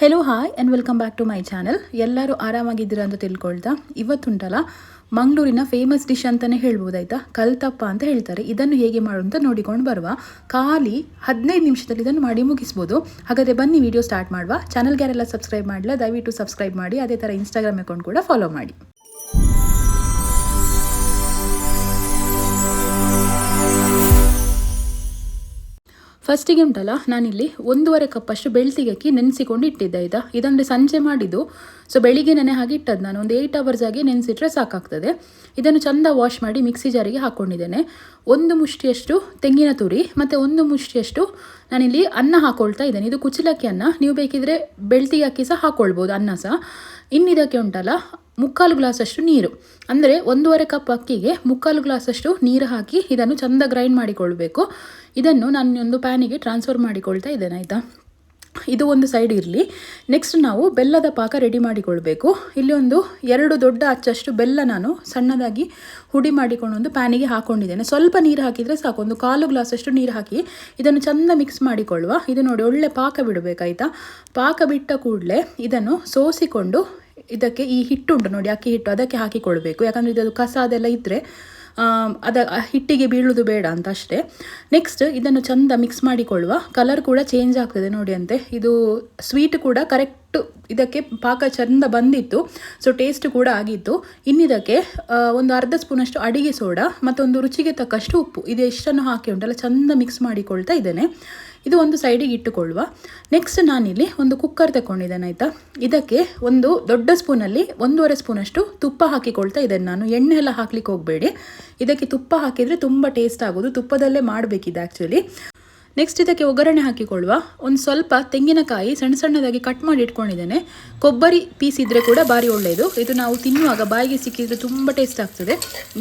Hello hi and welcome back to my channel ಎಲ್ಲರೂ ಆರಾಮಾಗಿದ್ದೀರಾ ಅಂತ ತಿಳ್ಕೊಳ್ತಾ? ಇವತ್ತುಂಟಲ್ಲ, ಮಂಗಳೂರಿನ ಫೇಮಸ್ ಡಿಶ್ ಅಂತಲೇ ಹೇಳ್ಬೋದಾಯ್ತಾ? ಕಲ್ತಪ್ಪ ಅಂತ ಹೇಳ್ತಾರೆ. ಇದನ್ನು ಹೇಗೆ ಮಾಡು ಅಂತ ನೋಡಿಕೊಂಡು ಬರುವ. ಖಾಲಿ ಹದಿನೈದು ನಿಮಿಷದಲ್ಲಿ ಇದನ್ನು ಮಾಡಿ ಮುಗಿಸ್ಬೋದು. ಹಾಗಾದರೆ ಬನ್ನಿ ವಿಡಿಯೋ ಸ್ಟಾರ್ಟ್ ಮಾಡುವ. ಚಾನಲ್ಗೆ ಯಾರೆಲ್ಲ ಸಬ್ಸ್ಕ್ರೈಬ್ ಮಾಡಲ್ಲ ದಯವಿಟ್ಟು ಸಬ್ಸ್ಕ್ರೈಬ್ ಮಾಡಿ. ಅದೇ ಥರ ಇನ್ಸ್ಟಾಗ್ರಾಮ್ ಅಕೌಂಟ್ ಕೂಡ ಫಾಲೋ ಮಾಡಿ. ಫಸ್ಟಿಗೆ ಉಂಟಲ್ಲ, ನಾನಿಲ್ಲಿ ಒಂದೂವರೆ ಕಪ್ಪಷ್ಟು ಬೆಳ್ತಿಗೆ ಅಕ್ಕಿ ನೆನೆಸಿಕೊಂಡು ಇಟ್ಟಿದ್ದೆ ಆಯಿತಾ ಇದಂದರೆ ಸಂಜೆ ಮಾಡಿದ್ದು. ಸೊ ಬೆಳಿಗ್ಗೆ ನೆನೆ ಹಾಗೆ ಇಟ್ಟದ್ದು ನಾನು. ಒಂದು ಏಯ್ಟ್ ಅವರ್ಸ್ ಆಗಿ ನೆನೆಸಿಟ್ರೆ ಸಾಕಾಗ್ತದೆ. ಇದನ್ನು ಚಂದ ವಾಶ್ ಮಾಡಿ ಮಿಕ್ಸಿ ಜಾರಿಗೆ ಹಾಕ್ಕೊಂಡಿದ್ದೇನೆ ಒಂದು ಮುಷ್ಟಿಯಷ್ಟು ತೆಂಗಿನ ತುರಿ ಮತ್ತು ಒಂದು ಮುಷ್ಟಿಯಷ್ಟು ನಾನಿಲ್ಲಿ ಅನ್ನ ಹಾಕೊಳ್ತಾ ಇದ್ದೇನೆ. ಇದು ಕುಚಲಕ್ಕಿ ಅನ್ನ. ನೀವು ಬೇಕಿದ್ರೆ ಬೆಳ್ತಿಗೆ ಅಕ್ಕಿ ಸಹ ಹಾಕ್ಕೊಳ್ಬೋದು ಅನ್ನ ಸಹ. ಇನ್ನಿದಕ್ಕೆ ಉಂಟಲ್ಲ, ಮುಕ್ಕಾಲು ಗ್ಲಾಸಷ್ಟು ನೀರು. ಅಂದರೆ ಒಂದೂವರೆ ಕಪ್ ಅಕ್ಕಿಗೆ ಮುಕ್ಕಾಲು ಗ್ಲಾಸಷ್ಟು ನೀರು ಹಾಕಿ ಇದನ್ನು ಚೆಂದ ಗ್ರೈಂಡ್ ಮಾಡಿಕೊಳ್ಬೇಕು. ಇದನ್ನು ನಾನು ಒಂದು ಪ್ಯಾನಿಗೆ ಟ್ರಾನ್ಸ್ಫರ್ ಮಾಡಿಕೊಳ್ತಾ ಇದ್ದೇನೆ, ಆಯಿತಾ? ಇದು ಒಂದು ಸೈಡ್ ಇರಲಿ. ನೆಕ್ಸ್ಟ್ ನಾವು ಬೆಲ್ಲದ ಪಾಕ ರೆಡಿ ಮಾಡಿಕೊಳ್ಬೇಕು. ಇಲ್ಲಿ ಒಂದು ಎರಡು ದೊಡ್ಡ ಅಚ್ಚಷ್ಟು ಬೆಲ್ಲ ನಾನು ಸಣ್ಣದಾಗಿ ಹುಡಿ ಮಾಡಿಕೊಂಡು ಒಂದು ಪ್ಯಾನಿಗೆ ಹಾಕ್ಕೊಂಡಿದ್ದೇನೆ ಸ್ವಲ್ಪ ನೀರು ಹಾಕಿದರೆ ಸಾಕು. ಒಂದು ಕಾಲು ಗ್ಲಾಸಷ್ಟು ನೀರು ಹಾಕಿ ಇದನ್ನು ಚೆಂದ ಮಿಕ್ಸ್ ಮಾಡಿಕೊಳ್ಳುವ. ಇದು ನೋಡಿ ಒಳ್ಳೆ ಪಾಕ ಬಿಡಬೇಕಾಯ್ತಾ? ಪಾಕ ಬಿಟ್ಟ ಕೂಡಲೇ ಇದನ್ನು ಸೋಸಿಕೊಂಡು ಇದಕ್ಕೆ ಈ ಹಿಟ್ಟುಂಟು ನೋಡಿ, ಅಕ್ಕಿ ಹಿಟ್ಟು ಅದಕ್ಕೆ ಹಾಕಿಕೊಳ್ಬೇಕು. ಯಾಕಂದರೆ ಇದು ಕಸ ಅದೆಲ್ಲ ಇದ್ದರೆ ಅದ ಹಿಟ್ಟಿಗೆ ಬೀಳುವುದು ಬೇಡ ಅಂತ ಅಷ್ಟೇ. ನೆಕ್ಸ್ಟ್ ಇದನ್ನು ಚಂದ ಮಿಕ್ಸ್ ಮಾಡಿಕೊಳ್ಳುವ. ಕಲರ್ ಕೂಡ ಚೇಂಜ್ ಆಗ್ತದೆ ನೋಡಿ ಅಂತೆ. ಇದು ಸ್ವೀಟ್ ಕೂಡ ಕರೆಕ್ಟ್ ಇದಕ್ಕೆ ಪಾಕ ಚಂದ ಬಂದಿತ್ತು ಸೊ ಟೇಸ್ಟ್ ಕೂಡ ಆಗಿತ್ತು. ಇನ್ನಿದಕ್ಕೆ ಒಂದು ಅರ್ಧ ಸ್ಪೂನಷ್ಟು ಅಡಿಗೆ ಸೋಡಾ, ಮತ್ತೊಂದು ರುಚಿಗೆ ತಕ್ಕಷ್ಟು ಉಪ್ಪು. ಇದು ಎಷ್ಟನ್ನು ಹಾಕಿ ಉಂಟಲ್ಲ, ಚಂದ ಮಿಕ್ಸ್ ಮಾಡಿಕೊಳ್ತಾ ಇದ್ದೇನೆ. ಇದು ಒಂದು ಸೈಡಿಗೆ ಇಟ್ಟುಕೊಳ್ಳುವ. ನೆಕ್ಸ್ಟ್ ನಾನಿಲ್ಲಿ ಒಂದು ಕುಕ್ಕರ್ ತಗೊಂಡಿದ್ದೇನೆ ಆಯಿತಾ? ಇದಕ್ಕೆ ಒಂದು ದೊಡ್ಡ ಸ್ಪೂನಲ್ಲಿ ಒಂದೂವರೆ ಸ್ಪೂನಷ್ಟು ತುಪ್ಪ ಹಾಕಿಕೊಳ್ತಾ ಇದ್ದೇನೆ ನಾನು. ಎಣ್ಣೆ ಎಲ್ಲ ಹಾಕ್ಲಿಕ್ಕೆ ಹೋಗಬೇಡಿ. ಇದಕ್ಕೆ ತುಪ್ಪ ಹಾಕಿದರೆ ತುಂಬ ಟೇಸ್ಟ್ ಆಗೋದು. ತುಪ್ಪದಲ್ಲೇ ಮಾಡಬೇಕಿದೆ ಆ್ಯಕ್ಚುಲಿ ನೆಕ್ಸ್ಟ್ ಇದಕ್ಕೆ ಒಗ್ಗರಣೆ ಹಾಕಿಕೊಳ್ಳುವ. ಒಂದು ಸ್ವಲ್ಪ ತೆಂಗಿನಕಾಯಿ ಸಣ್ಣ ಸಣ್ಣದಾಗಿ ಕಟ್ ಮಾಡಿ ಇಟ್ಕೊಂಡಿದ್ದೇನೆ. ಕೊಬ್ಬರಿ ಪೀಸ್ ಇದ್ದರೆ ಕೂಡ ಭಾರಿ ಒಳ್ಳೆಯದು ಇದು ನಾವು ತಿನ್ನುವಾಗ ಬಾಯಿಗೆ ಸಿಕ್ಕಿದರೆ ತುಂಬ ಟೇಸ್ಟ್ ಆಗ್ತದೆ.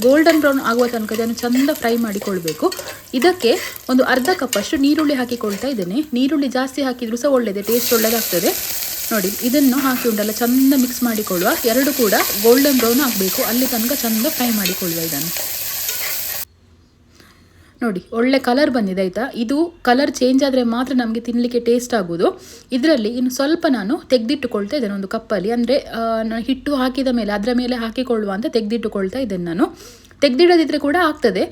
ಗೋಲ್ಡನ್ ಬ್ರೌನ್ ಆಗುವ ತನಕ ಇದನ್ನು ಚೆಂದ ಫ್ರೈ ಮಾಡಿಕೊಳ್ಬೇಕು. ಇದಕ್ಕೆ ಒಂದು ಅರ್ಧ ಕಪ್ಪಷ್ಟು ನೀರುಳ್ಳಿ ಹಾಕಿಕೊಳ್ತಾ ಇದ್ದೇನೆ. ನೀರುಳ್ಳಿ ಜಾಸ್ತಿ ಹಾಕಿದರೂ ಸಹ ಒಳ್ಳೆಯದೇ ಟೇಸ್ಟ್ ಒಳ್ಳೆಯದಾಗ್ತದೆ ನೋಡಿ, ಇದನ್ನು ಹಾಕಿ ಉಂಟಲ್ಲ ಚಂದ ಮಿಕ್ಸ್ ಮಾಡಿಕೊಳ್ಳುವ. ಎರಡು ಕೂಡ ಗೋಲ್ಡನ್ ಬ್ರೌನ್ ಆಗಬೇಕು. ಅಲ್ಲಿ ತನಕ ಚಂದ ಫ್ರೈ ಮಾಡಿಕೊಳ್ಳುವ ಇದನ್ನು. ನೋಡಿ, ಒಳ್ಳೆ ಕಲರ್ ಬಂದಿದೆ ಆಯಿತಾ? ಇದು ಕಲರ್ ಚೇಂಜ್ ಆದರೆ ಮಾತ್ರ ನಮಗೆ ತಿನ್ನಲಿಕ್ಕೆ ಟೇಸ್ಟ್ ಆಗೋದು. ಇದರಲ್ಲಿ ಇನ್ನು ಸ್ವಲ್ಪ ನಾನು ತೆಗೆದಿಟ್ಟುಕೊಳ್ತಾ ಇದ್ದೇನೆ ಒಂದು ಕಪ್ಪಲ್ಲಿ. ಅಂದರೆ ಹಿಟ್ಟು ಹಾಕಿದ ಮೇಲೆ, ಅದರ ಮೇಲೆ ಹಾಕಿಕೊಳ್ಳುವ ಅಂತ ತೆಗೆದಿಟ್ಟುಕೊಳ್ತಾ ಇದ್ದೇನೆ ನಾನು. ತೆಗೆದಿಡದಿದ್ರೆ ಕೂಡ ಆಗ್ತದೆ.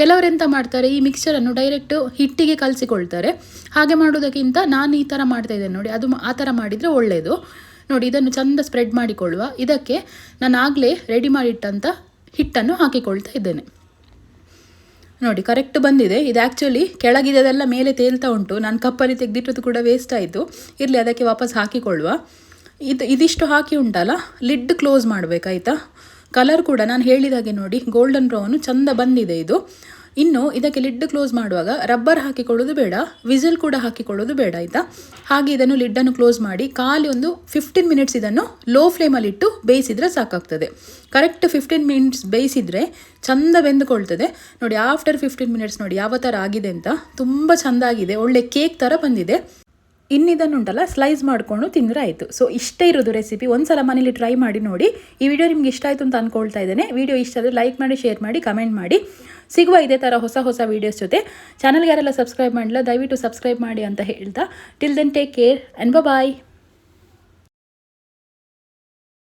ಕೆಲವರು ಎಂತ ಮಾಡ್ತಾರೆ, ಈ ಮಿಕ್ಸ್ಚರನ್ನು ಡೈರೆಕ್ಟ್ ಹಿಟ್ಟಿಗೆ ಕಲಸಿಕೊಳ್ತಾರೆ. ಹಾಗೆ ಮಾಡೋದಕ್ಕಿಂತ ನಾನು ಈ ಥರ ಮಾಡ್ತಾ ಇದ್ದೇನೆ ನೋಡಿ, ಅದು ಆ ಥರ ಮಾಡಿದರೆ ಒಳ್ಳೆಯದು ನೋಡಿ, ಇದನ್ನು ಚಂದ ಸ್ಪ್ರೆಡ್ ಮಾಡಿಕೊಳ್ಳುವ. ಇದಕ್ಕೆ ನಾನು ಆಗಲೇ ರೆಡಿ ಮಾಡಿಟ್ಟಂಥ ಹಿಟ್ಟನ್ನು ಹಾಕಿಕೊಳ್ತಾ ಇದ್ದೇನೆ. ನೋಡಿ ಕರೆಕ್ಟ್ ಬಂದಿದೆ. ಇದು ಆ್ಯಕ್ಚುಲಿ ಕೆಳಗಿದೆಲ್ಲ ಮೇಲೆ ತೇಲ್ತಾ ಉಂಟು. ನಾನು ಕಪ್ಪಲ್ಲಿ ತೆಗೆದಿಟ್ಟದ್ದು ಕೂಡ ವೇಸ್ಟ್ ಆಯಿತು. ಇರಲಿ, ಅದಕ್ಕೆ ವಾಪಸ್ ಹಾಕಿಕೊಳ್ಳುವ. ಇದು, ಇದಿಷ್ಟು ಹಾಕಿ ಉಂಟಲ್ಲ? ಲಿಡ್ ಕ್ಲೋಸ್ ಮಾಡಬೇಕಾಯ್ತಾ ಕಲರ್ ಕೂಡ, ನಾನು ಹೇಳಿದಾಗೆ ನೋಡಿ ಗೋಲ್ಡನ್ ಬ್ರೌನು ಚಂದ ಬಂದಿದೆ ಇದು. ಇನ್ನು ಇದಕ್ಕೆ ಲಿಡ್ ಕ್ಲೋಸ್ ಮಾಡುವಾಗ ರಬ್ಬರ್ ಹಾಕಿಕೊಳ್ಳೋದು ಬೇಡ ವಿಸಿಲ್ ಕೂಡ ಹಾಕಿಕೊಳ್ಳೋದು ಬೇಡ, ಆಯಿತಾ? ಹಾಗೆ ಇದನ್ನು ಲಿಡ್ಡನ್ನು ಕ್ಲೋಸ್ ಮಾಡಿ ಖಾಲಿ ಒಂದು ಫಿಫ್ಟೀನ್ ಮಿನಿಟ್ಸ್ ಇದನ್ನು ಲೋ ಫ್ಲೇಮಲ್ಲಿಟ್ಟು ಬೇಯಿಸಿದರೆ ಸಾಕಾಗ್ತದೆ. ಕರೆಕ್ಟ್ ಫಿಫ್ಟೀನ್ ಮಿನಿಟ್ಸ್ ಬೇಯಿಸಿದರೆ ಚಂದ ಬೆಂದುಕೊಳ್ತದೆ. ನೋಡಿ ಆಫ್ಟರ್ ಫಿಫ್ಟೀನ್ ಮಿನಿಟ್ಸ್ ನೋಡಿ, ಯಾವ ಥರ ಆಗಿದೆ ಅಂತ. ತುಂಬ ಚೆಂದಾಗಿದೆ ಒಳ್ಳೆ ಕೇಕ್ ಥರ ಬಂದಿದೆ. ಇನ್ನಿದನ್ನುಂಟಲ್ಲ ಸ್ಲೈಸ್ ಮಾಡಿಕೊಂಡು ತಿಂದರೆ ಆಯಿತು. ಸೊ ಇಷ್ಟೇ ಇರೋದು ರೆಸಿಪಿ ಒಂದು ಸಲ ಮನೇಲಿ ಟ್ರೈ ಮಾಡಿ ನೋಡಿ. ಈ ವಿಡಿಯೋ ನಿಮ್ಗೆ ಇಷ್ಟ ಆಯಿತು ಅಂತ ಅಂದ್ಕೊಳ್ತಾ ಇದ್ದೇನೆ. ವಿಡಿಯೋ ಇಷ್ಟ ಆದರೆ ಲೈಕ್ ಮಾಡಿ ಶೇರ್ ಮಾಡಿ ಕಮೆಂಟ್ ಮಾಡಿ. ಸಿಗುವ ಇದೇ ಥರ ಹೊಸ ಹೊಸ ವೀಡಿಯೋಸ್ ಜೊತೆ. ಚಾನಲ್ಗೆ ಯಾರೆಲ್ಲ ಸಬ್ಸ್ಕ್ರೈಬ್ ಮಾಡಿಲ್ಲ ದಯವಿಟ್ಟು ಸಬ್ಸ್ಕ್ರೈಬ್ ಮಾಡಿ ಅಂತ ಹೇಳ್ತಾ. Till then take care and bye